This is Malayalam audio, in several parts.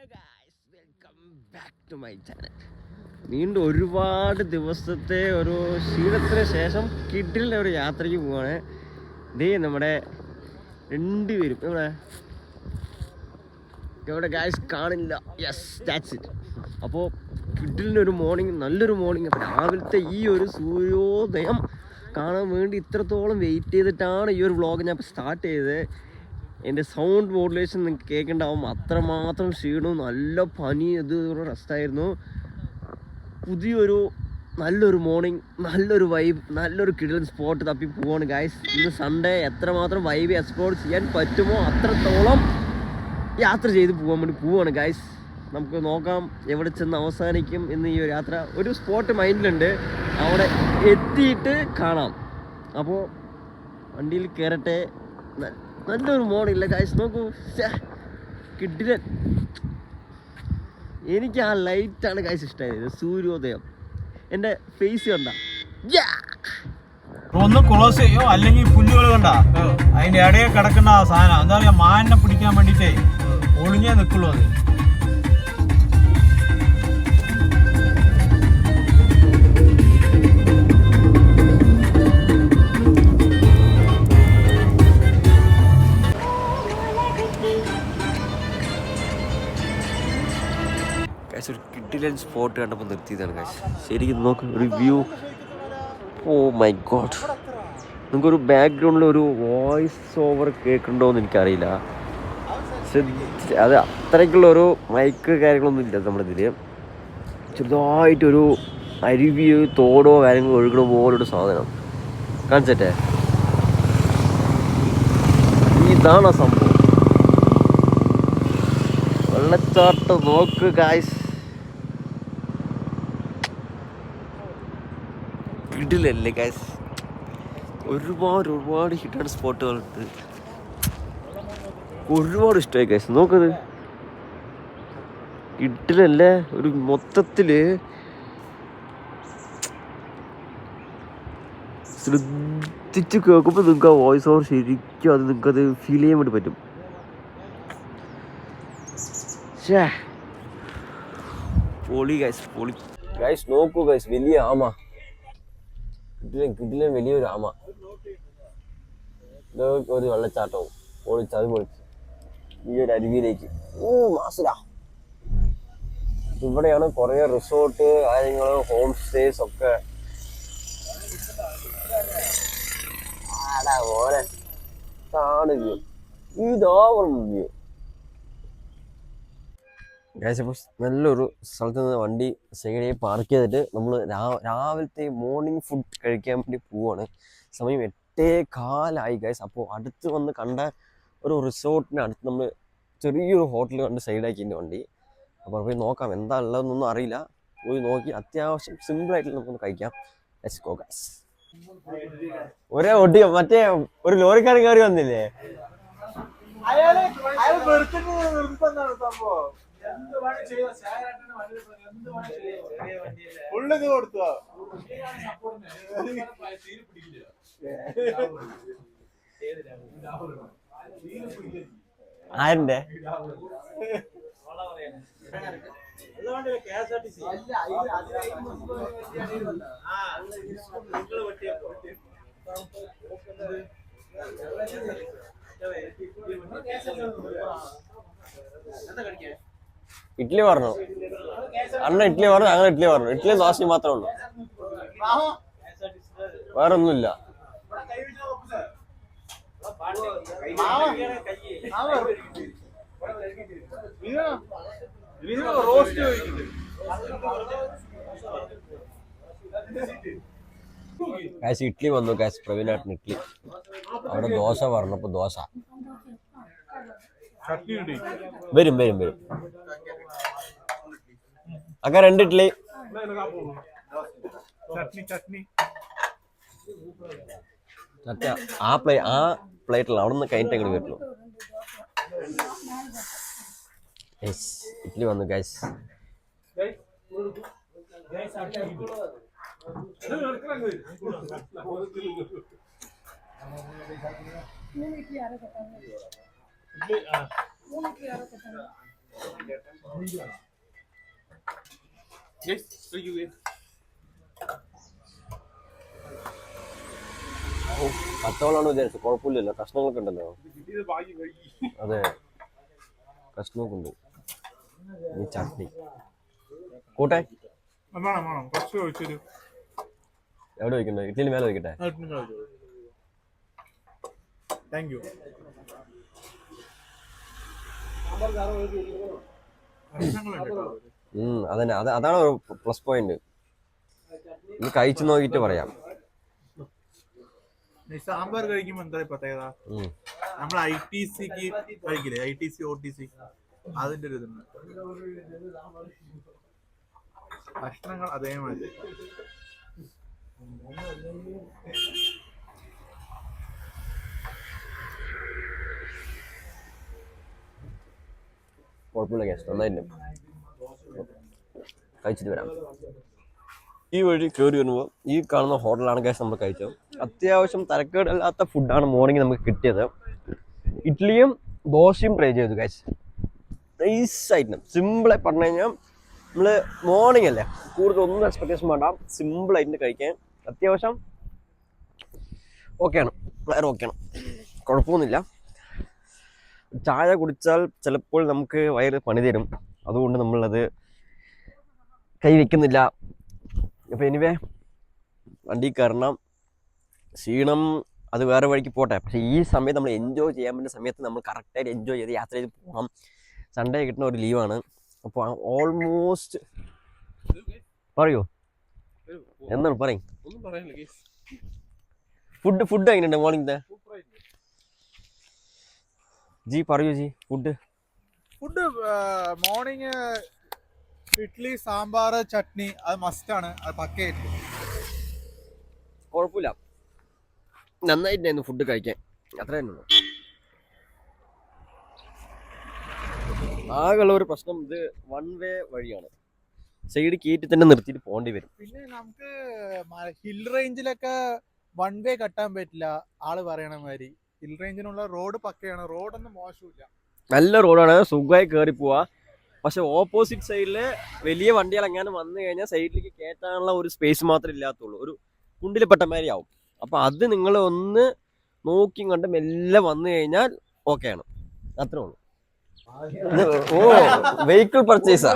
Welcome back to my channel വീണ്ടും ഒരുപാട് ദിവസത്തെ ഒരു ക്ഷീണത്തിന് ശേഷം കിഡിലിന്റെ ഒരു യാത്രയ്ക്ക് പോവാണ്. ദേ നമ്മുടെ രണ്ടുപേരും. ഇവിടെ ഇവിടെ ഗായ്സ് കാണില്ല. യെസ് ദാറ്റ്സ് ഇറ്റ് അപ്പോൾ കിഡിലിന്റെ ഒരു മോർണിംഗ് നല്ലൊരു മോർണിംഗ് രാവിലത്തെ ഈ ഒരു സൂര്യോദയം കാണാൻ വേണ്ടി ഇത്രത്തോളം വെയിറ്റ് ചെയ്തിട്ടാണ് ഈ ഒരു വ്ളോഗ് ഞാൻ സ്റ്റാർട്ട് ചെയ്തത്. എന്റെ സൗണ്ട് മോഡുലേഷൻ നിങ്ങൾക്ക് കേൾക്കണ്ടാവും. അത്രമാത്രം ക്ഷീണവും നല്ല പനി ഇത് റെസ്റ്റായിരുന്നു പുതിയൊരു നല്ലൊരു മോർണിംഗ് നല്ലൊരു വൈബ് നല്ലൊരു കിടൽ സ്പോട്ട് തപ്പി പോവാണ് ഗായ്സ് ഇന്ന് സൺഡേ എത്രമാത്രം വൈബ് എക്സ്പ്ലോർ ചെയ്യാൻ പറ്റുമോ അത്രത്തോളം യാത്ര ചെയ്ത് പോകാൻ വേണ്ടി പോവാണ് ഗായ്സ് നമുക്ക് നോക്കാം എവിടെ ചെന്ന് അവസാനിക്കും എന്ന് ഈ ഒരു യാത്ര. ഒരു സ്പോട്ട് മൈൻഡിലുണ്ട് അവിടെ എത്തിയിട്ട് കാണാം. അപ്പോൾ വണ്ടിയിൽ കയറട്ടെ നല്ലൊരു മോണില്ല കാശ് നോക്കൂ. ശ്ശേ, എനിക്ക് ആ ലൈറ്റാണ് കാശ് ഇഷ്ടമായത്. സൂര്യോദയം. എന്റെ ഫേസ് കണ്ട. ഒന്ന് ക്ലോസ് ചെയ്യോ? അല്ലെങ്കിൽ പുല്ലുകൾ കണ്ട? അതിന്റെ ഇടയിൽ കിടക്കുന്ന ആ സാധനം. എന്താ പറയാ മാനിനെ പിടിക്കാൻ വേണ്ടിട്ടേ ഒളിഞ്ഞേ നിക്കുള്ളൂ അത്. കിടിലൻ സ്പോട്ട് കണ്ടപ്പോൾ നിർത്തിയതാണ് കാശ് ശരിക്കും നോക്ക് ഒരു വ്യൂ ഓ മൈ ഗോഡ് നിങ്ങൾക്കൊരു ബാക്ക്ഗ്രൗണ്ടിൽ ഒരു വോയിസ് ഓവർ കേൾക്കുന്നുണ്ടോ എന്ന് എനിക്കറിയില്ല അത് അത്രയ്ക്കുള്ള ഒരു മൈക്ക് കാര്യങ്ങളൊന്നും ഇല്ല നമ്മുടെ ഇതിൽ ചെറുതായിട്ടൊരു അരുവിയോ തോടോ കാര്യങ്ങളോ ഒഴുകണ പോലൊരു സാധനം. കാണിച്ചേ ഇതാണ് സംഭവം. വെള്ളച്ചാട്ടം നോക്ക് ഗായ്സ് കിടിലല്ലേ ഗൈസ് ഒരുപാട് ഒരുപാട് ഹിഡൻ സ്പോട്ടുകളുണ്ട് ഒരുപാട് ഇഷ്ടമായി ഗൈസ് നോക്കത് കിട്ടില്ലല്ലേ ഒരു മൊത്തത്തിൽ ശ്രദ്ധിച്ച് കേൾക്കുമ്പോൾ നിങ്ങൾക്ക് ആ വോയിസ് ഓവർ ശരിക്കും അത് നിങ്ങൾക്ക് അത് ഫീൽ ചെയ്യാൻ വേണ്ടി പറ്റും. പൊളി ഗൈസ് പൊളി. ഗൈസ് നോക്കൂ ഗൈസ് വലിയ ആമ. കിട്ടില്ല കിട്ടില്ല വലിയൊരു ആമ ഒരു വെള്ളച്ചാട്ടവും. പൊളിച്ച് അത് പൊളിച്ച്. ഈ ഒരു അരുവിയിലേക്ക്. ഓ മാസുരാ. ഇവിടെയാണ് കുറേ റിസോർട്ട് കാര്യങ്ങൾ ഹോം സ്റ്റേസ് ഒക്കെ. ആടാ മോനെ. കാണുകയും ഇതാവും വ്യൂ. ഗൈസ് നല്ലൊരു സ്ഥലത്ത് നിന്ന് വണ്ടി സൈഡേ പാർക്ക് ചെയ്തിട്ട് നമ്മൾ രാവിലത്തെ മോർണിംഗ് ഫുഡ് കഴിക്കാൻ വേണ്ടി പോവാണ്. സമയം എട്ടേ കാലായി ഗൈസ് അപ്പോൾ അടുത്ത് വന്ന് കണ്ട ഒരു റിസോർട്ടിന് അടുത്ത് നമ്മൾ ചെറിയൊരു ഹോട്ടൽ കണ്ട് സൈഡാക്കിന്റെ വണ്ടി. അപ്പോൾ പോയി നോക്കാം എന്താ ഉള്ളതെന്നൊന്നും അറിയില്ല. പോയി നോക്കി അത്യാവശ്യം സിമ്പിളായിട്ട് നമുക്കൊന്ന് കഴിക്കാം. ലെറ്റ്സ് ഗോ ഗൈസ് ഒരേ ഒട്ടി മറ്റേ ഒരു ലോറിക്കാരൻ കയറി വന്നില്ലേ? അയാൾ അയാൾ വെറുതെ നിർത്തുന്നതാണ് സംഭവം. എന്ത് കൊടുത്തോ? ആരുടെ എന്താ കളിക്കാൻ ചെയ്യാം ഉള്ളത് കൊടുത്തോ ആരുടെ ഇഡ്ഡലി പറഞ്ഞു അണ്ണ ഇഡ്ഡലി പറഞ്ഞു അങ്ങനെ ഇഡ്ഡലി പറഞ്ഞു ഇഡ്ഡലി ദോശയും മാത്രമേ ഉള്ളൂ. വേറെ ഒന്നുമില്ല കാശ് ഇഡ്ഡലി വന്നു കാശ് പ്രവീണാട്ടിന് ഇഡ്ഡലി അവിടെ ദോശ പറഞ്ഞപ്പോ ദോശ. വരും വരും വരും. അക്ക രണ്ട് ഇഡ്ഡലി ആ പ്ലേ ആ പ്ലേറ്റിൽ അവിടെ നിന്ന് കഴിഞ്ഞിട്ട് അങ്ങോട്ട് യെസ് ഇഡ്ഡലി വന്നു guys Yes, so you, yes. പത്തോളാണ് വിചാരിച്ചത് കുഴപ്പമില്ലല്ലോ. കഷ്ണങ്ങളൊക്കെ ഉണ്ടല്ലോ. അതെ. കഷ്ണമൊക്കെ ഉണ്ട്. ഈ ചട്നി. കൂട്ടെ? എവിടെ വയ്ക്കണ്ടേ ഇഡ്ഡലി മേലെ വയ്ക്കട്ടെ താങ്ക് യു ഉം, അതന്നെ. അത് അതാണ് ഒരു പ്ലസ് പോയിന്റ്. ഇത് കഴിച്ചു നോക്കിയിട്ട് പറയാം. സാമ്പാർ കഴിക്കുമ്പോ എന്താ പ്രത്യേകത? നമ്മൾ ഐ ടി സിക്ക് കഴിക്കില്ലേ? I T C O T C അതിന്റെ ഒരു ഇതുണ്ട്. ഭക്ഷണങ്ങൾ അതേമാതിരി. കുഴപ്പമില്ല കേസ് നന്നായിട്ടുണ്ട്. കഴിച്ചിട്ട് വരാം. ഈ വഴി കയറി വരുമ്പോൾ ഈ കാണുന്ന ഹോട്ടലാണ് കേസ് നമ്മൾ കഴിച്ചത്. അത്യാവശ്യം തരക്കേടില്ലാത്ത ഫുഡാണ് മോർണിംഗ് നമുക്ക് കിട്ടിയത്. ഇഡ്ഡലിയും ദോശയും ട്രൈ ചെയ്തു കാശ് നൈസ് ഐറ്റം സിമ്പിളായി പറഞ്ഞു കഴിഞ്ഞാൽ നമ്മൾ മോർണിംഗ് അല്ലേ? കൂടുതൽ ഒന്നും എക്സ്പെക്ടേഷൻ വേണ്ട. സിമ്പിളായിട്ട് കഴിക്കാൻ. അത്യാവശ്യം ഓക്കെയാണ് വേറെ ഓക്കെയാണ് കുഴപ്പമൊന്നുമില്ല. ചായ കുടിച്ചാൽ ചിലപ്പോൾ നമുക്ക് വയറ് പണി തരും. അതുകൊണ്ട് നമ്മളത് കൈ വെക്കുന്നില്ല. അപ്പോൾ എനിവേ വണ്ടി കയറണം. ക്ഷീണം അത് വേറെ വഴിക്ക് പോട്ടെ. പക്ഷേ ഈ സമയത്ത് നമ്മൾ എൻജോയ് ചെയ്യാൻ പറ്റുന്ന സമയത്ത് നമ്മൾ കറക്റ്റായിട്ട് എൻജോയ് ചെയ്ത് യാത്ര ചെയ്ത് പോകണം സൺഡേ കിട്ടുന്ന ഒരു ലീവാണ് അപ്പോൾ ഓൾമോസ്റ്റ് പറയൂ. എന്താണ് പറയും? ഫുഡ് ഫുഡ് എങ്ങനെയുണ്ട് മോർണിംഗത്തെ ജി പറയൂ G food food morning idli sambar chutney അത് മസ്റ്റാണ് അത് പക്കയായിട്ട് കുഴപ്പമില്ല. നന്നായിട്ടുണ്ടായിരുന്നു ഫുഡ് കഴിക്കാൻ. അത്ര തന്നെ ആകെയുള്ള ഒരു പ്രശ്നം ഇത് വൺ വേ വഴിയാണ്. സൈഡ് കയറ്റി തന്നെ നിർത്തിയിട്ട് പോകേണ്ടി വരും. പിന്നെ നമുക്ക് ഹിൽ റേഞ്ചിലൊക്കെ വൺ വേ കട്ടാൻ പറ്റില്ല. ആൾ പറയണ മാതിരി. Hill റേഞ്ചിനുള്ള road പക്കയാണ്. റോഡൊന്നും മോശമില്ല. നല്ല റോഡാണ് സുഖമായി കയറി പോവാ. പക്ഷെ ഓപ്പോസിറ്റ് സൈഡിൽ വലിയ വണ്ടികൾ എങ്ങാനും വന്നു കഴിഞ്ഞാൽ സൈഡിലേക്ക് കയറ്റാനുള്ള ഒരു സ്പേസ് മാത്രമേ ഇല്ലാത്തുള്ളൂ. ഒരു കുണ്ടിൽ മാതിരി ആവും. അപ്പോൾ അത് നിങ്ങൾ ഒന്ന് നോക്കി കണ്ട് മെല്ലെ വന്നു കഴിഞ്ഞാൽ ഓക്കെയാണ് അത്രേ ഉള്ളൂ. ഓ വെഹിക്കിൾ പർച്ചേസാ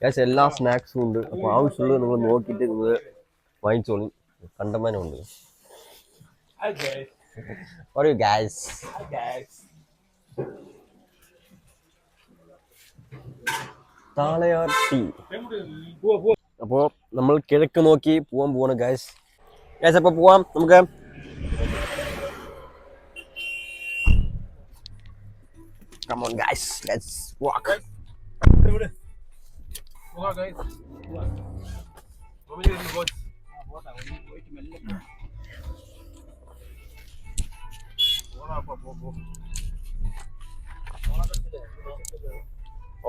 ഗ്യാസ് എല്ലാ സ്നാക്സും ഉണ്ട്. അപ്പോൾ ആവശ്യമുള്ളത് നിങ്ങൾ നോക്കിയിട്ട് നിങ്ങൾ വാങ്ങിച്ചോളി. കണ്ടമാനം ഉണ്ട്. പറയൂ ഗ്യാസ് താളയാർ ടീ അപ്പോൾ നമ്മൾ കിഴക്ക് നോക്കി പോവാൻ പോവാണ് ഗ്യാസ് ഗ്യാസ് അപ്പോൾ പോവാം നമുക്ക് Come on, guys. Let's walk.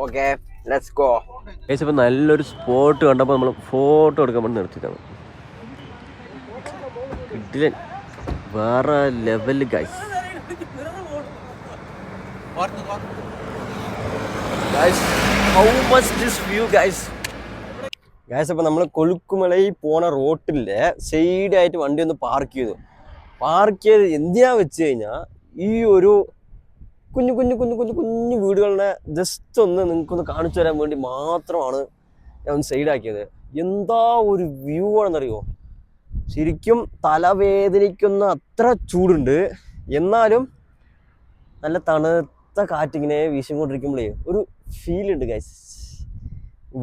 Okay let's go guys ഇപ്പോൾ നല്ലൊരു സ്പോട്ട് കണ്ടപ്പോൾ നമ്മൾ ഫോട്ടോ എടുക്കാൻ വേണ്ടി നിർത്തിയതാണ്. കിട്ടില്ല. വേറെ level guys guys how much this view guys guys അപ്പോൾ നമ്മൾ കൊളുക്കുമലയിൽ പോണ റോട്ടിലെ സൈഡായിട്ട് വണ്ടി ഒന്ന് പാർക്ക് ചെയ്തു. പാർക്ക് ചെയ്ത് എന്തിനാ വെച്ച് കഴിഞ്ഞാൽ ഈ ഒരു കുഞ്ഞു കുഞ്ഞു കുഞ്ഞു കുഞ്ഞു കുഞ്ഞു വീടുകളുടെ ജസ്റ്റ് ഒന്ന് നിങ്ങൾക്കൊന്ന് കാണിച്ചു തരാൻ വേണ്ടി മാത്രമാണ് ഞാൻ ഒന്ന് സൈഡാക്കിയത്. എന്താ ഒരു വ്യൂ ആണെന്നറിയോ? ശരിക്കും തലവേദനിക്കുന്ന അത്ര ചൂടുണ്ട്. എന്നാലും നല്ല തണുത്ത കാറ്റിങ്ങനെ വീശിക്കൊണ്ടിരിക്കുമ്പോഴേ ഒരു ഫീൽ ഉണ്ട് ഗൈസ്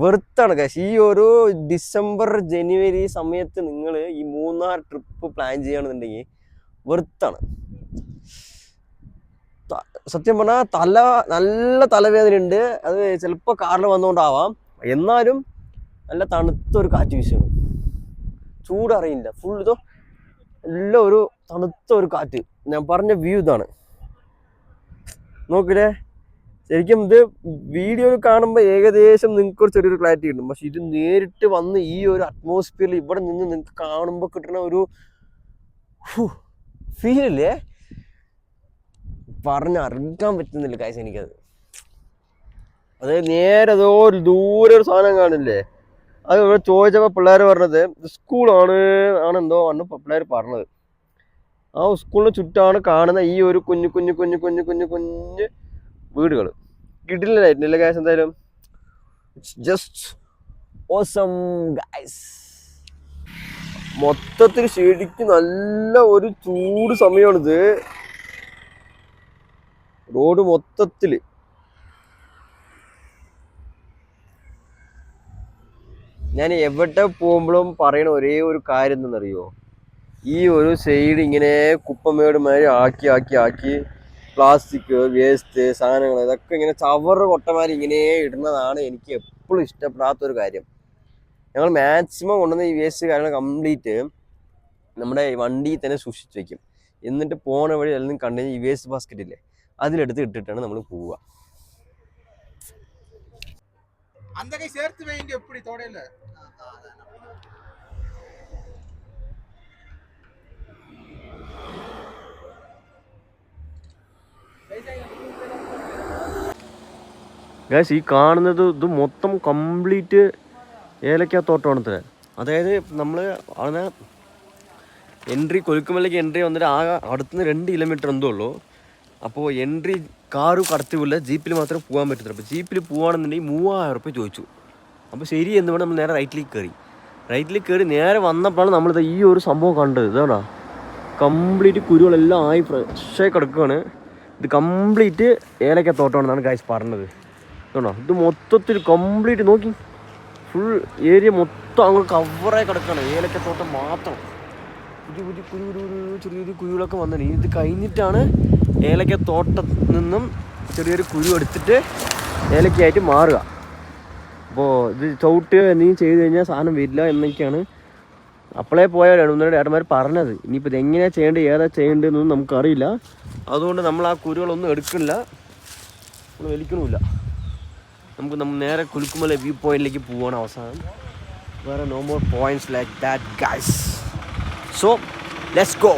വെറുത്താണ് ഗൈസ് ഈ ഒരു ഡിസംബർ ജനുവരി സമയത്ത് നിങ്ങൾ ഈ മൂന്നാർ ട്രിപ്പ് പ്ലാൻ ചെയ്യുകയാണെന്നുണ്ടെങ്കിൽ വെറുത്താണ്. സത്യം പറഞ്ഞാൽ തല നല്ല തലവേദന ഉണ്ട് അത് ചിലപ്പോൾ കാറിൽ വന്നുകൊണ്ടാവാം എന്നാലും നല്ല തണുത്തൊരു കാറ്റ് വീശുകയാണ് ചൂടറിയില്ല. ഫുൾ ഇതോ എല്ലാം ഒരു തണുത്ത ഒരു കാറ്റ്. ഞാൻ പറഞ്ഞ വ്യൂ ഇതാണ്. നോക്കില്ലേ? ശരിക്കും ഇത് വീഡിയോ കാണുമ്പോൾ ഏകദേശം നിങ്ങൾക്ക് ഒരു ചെറിയൊരു ക്ലാരിറ്റി കിട്ടും. പക്ഷെ ഇത് നേരിട്ട് വന്ന് ഈ ഒരു അറ്റ്മോസ്ഫിയറിൽ ഇവിടെ നിന്ന് നിങ്ങൾക്ക് കാണുമ്പോൾ കിട്ടുന്ന ഒരു ഫീലില്ലേ? പറഞ്ഞറിയിക്കാൻ പറ്റുന്നില്ല കാശ് എനിക്കത്. അത് നേരെ അതോ ഒരു ദൂരെ ഒരു സാധനം കാണില്ലേ? അത് ഇവിടെ ചോദിച്ചപ്പോൾ പിള്ളേർ പറഞ്ഞത് സ്കൂളാണ് ആണെന്തോ ആണ് പിള്ളേർ പറഞ്ഞത്. ആ സ്കൂളിന് ചുറ്റാണ് കാണുന്ന ഈ ഒരു കുഞ്ഞു കുഞ്ഞു കുഞ്ഞു കുഞ്ഞു കുഞ്ഞു കുഞ്ഞു വീടുകൾ കിട്ടില്ലായിരുന്നില്ല കാശ് എന്തായാലും. ജസ്റ്റ് ഓസം ഗൈസ് മൊത്തത്തിൽ ശരിക്കും നല്ല ഒരു ചൂട് സമയമാണിത് റോഡ് മൊത്തത്തിൽ ഞാൻ എവിടെ പോകുമ്പോഴും പറയണ ഒരേ ഒരു കാര്യം എന്തെന്നറിയോ ഈ ഒരു സൈഡ് ഇങ്ങനെ കുപ്പമേട് മാതിരി ആക്കി ആക്കി ആക്കി പ്ലാസ്റ്റിക് വേസ്റ്റ് സാധനങ്ങൾ ഇതൊക്കെ ഇങ്ങനെ ചവറ് കൊട്ടമാരി ഇങ്ങനെ ഇടുന്നതാണ് എനിക്ക് എപ്പോഴും ഇഷ്ടപ്പെടാത്തൊരു കാര്യം. ഞങ്ങൾ മാക്സിമം കൊണ്ടുവന്ന ഈ വേസ്റ്റ് കാര്യങ്ങൾ കംപ്ലീറ്റ് നമ്മുടെ വണ്ടിയിൽ തന്നെ സൂക്ഷിച്ച് വെക്കും എന്നിട്ട് പോണ വഴി എല്ലാം കണ്ടു കഴിഞ്ഞാൽ ഈ വേസ്റ്റ് ബാസ്ക്കറ്റ് ഇല്ലേ അതിലെടുത്ത് ഇട്ടിട്ടാണ് നമ്മൾ പോവുക அந்த கை சேர்த்து வைங்க எப்படி தொடையில ഗാസ് ഈ കാണുന്നത് ഇത് മൊത്തം കംപ്ലീറ്റ് ഏലക്കാത്തോട്ടമാണ് ഇത്. അതായത് നമ്മൾ അവിടെ എൻട്രി കൊലുക്കുമലയ്ക്ക് എൻട്രി വന്നിട്ട് ആകെ അടുത്തുനിന്ന് രണ്ട് കിലോമീറ്റർ എന്തോ ഉള്ളൂ. അപ്പോൾ എൻട്രി കാറ് കടത്തില്ല ജീപ്പിൽ മാത്രമേ പോകാൻ പറ്റത്തില്ല. അപ്പോൾ ജീപ്പിൽ പോവുകയാണെന്നുണ്ടെങ്കിൽ മൂവായിരം റുപ്യ ചോദിച്ചു. അപ്പോൾ ശരി എന്ന് പറഞ്ഞാൽ നമ്മൾ നേരെ റൈറ്റിലേക്ക് കയറി. റൈറ്റിലേക്ക് കയറി നേരെ വന്നപ്പോഴാണ് നമ്മളിത് ഈ ഒരു സംഭവം കണ്ടത്. ഇതാണോ? കംപ്ലീറ്റ് കുരുകളെല്ലാം ആയി ഫ്രഷായി കിടക്കുകയാണ് ഇത് കംപ്ലീറ്റ് ഏലക്ക തോട്ടമാണെന്നാണ് കാശ് പറഞ്ഞത്. ഇതാണോ? ഇത് മൊത്തത്തിൽ കംപ്ലീറ്റ് നോക്കി. ഫുൾ ഏരിയ മൊത്തം അങ്ങ് കവറായി കിടക്കുകയാണ് ഏലക്കത്തോട്ടം മാത്രം. പുതിയ പുതിയ കുരു കുരു ചെറിയ ചെറിയ കുരുകളൊക്കെ വന്നത് ഇത് കഴിഞ്ഞിട്ടാണ് ഏലക്കത്തോട്ടത്തിൽ നിന്നും ചെറിയൊരു കുരു എടുത്തിട്ട് ഏലക്കയായിട്ട് മാറുക. അപ്പോൾ ഇത് ചവിട്ടുകയോ എന്തെങ്കിലും ചെയ്ത് കഴിഞ്ഞാൽ സാധനം വരില്ല എന്നൊക്കെയാണ് അപ്പോളേ പോയവരാണ് രണ്ടുമൂന്നര ഏട്ടന്മാർ പറഞ്ഞത്. ഇനിയിപ്പോൾ ഇത് എങ്ങനെയാണ് ചെയ്യേണ്ടത് ഏതാ ചെയ്യേണ്ടതെന്നൊന്നും നമുക്കറിയില്ല. അതുകൊണ്ട് നമ്മൾ ആ കുരുകളൊന്നും എടുക്കില്ല നമ്മൾ വലിക്കണമില്ല. നമുക്ക് നമ്മൾ നേരെ കുലുക്കുമല വ്യൂ പോയിന്റിലേക്ക് പോവാണ് അവസാനം. വേറെ no more points like that guys so let's go